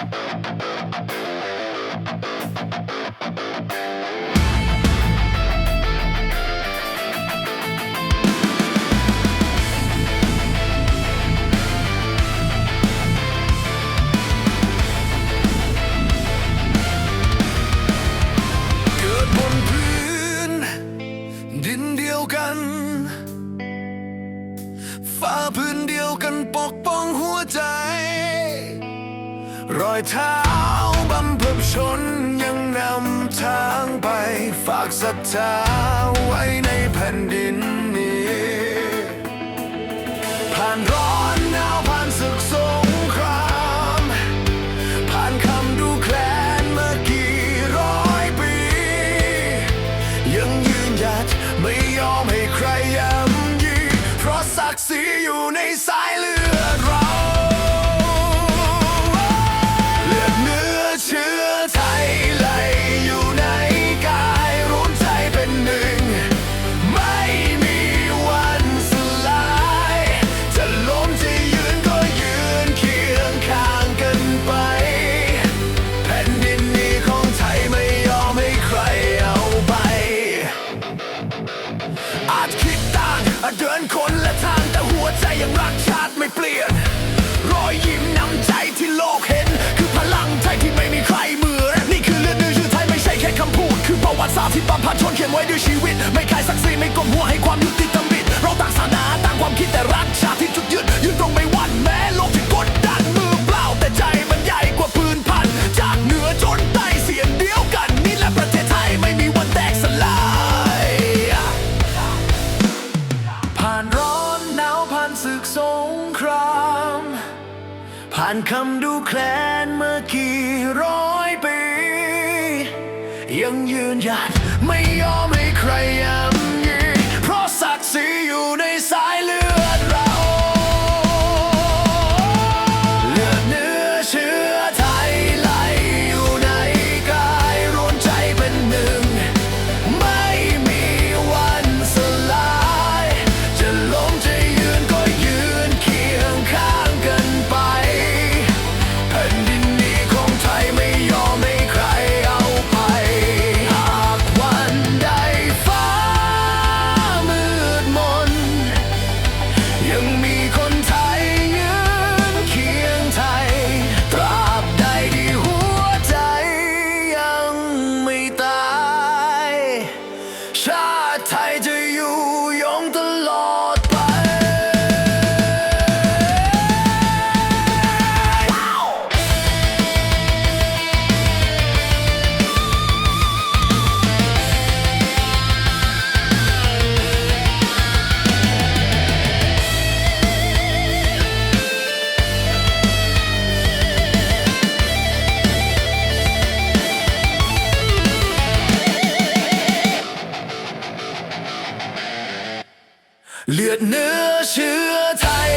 ฟ้าพื้นเดียวกันปกป้องหัวใจ อยเท้าบำเพ็ญชนยังนำทางไป ฝากศรัทธาไว้ในแผ่นดินนี้ ผ่านร้อนหนาวผ่านศึกสงคราม ผ่านคำดูแคลนเมากี่ร้อยปี ยังยืนหยัดไม่ยอมให้ใครย่ำยีเพราะศักดิ์ศรีอยู่ในสายเลือดเรา ละทางแต่หัวใจยังรักชาติไม่เปลี่ยน รอยยิ้มน้ำใจที่โลกเห็น คือพลังไทยที่ไม่มีใครเหมือนนี่คือเลือดเนื้อชื่อไทยไม่ใช่แค่คำพูด คือประวัติศาสตร์ที่บรรพชนเขียนไว้ด้วยชีวิต ไม่คายศักดิ์ศรีไม่กลมหัวให้ความยุติ ศึกสงคราม ผ่านคำดูแคลนเมื่อกี่ร้อยปี ยังยืนหยัดไม่ยอมให้ใครย่ำยีเพราะศักดิ์ศรีอยู่ใน เลือดเนื้อเชื้อไทย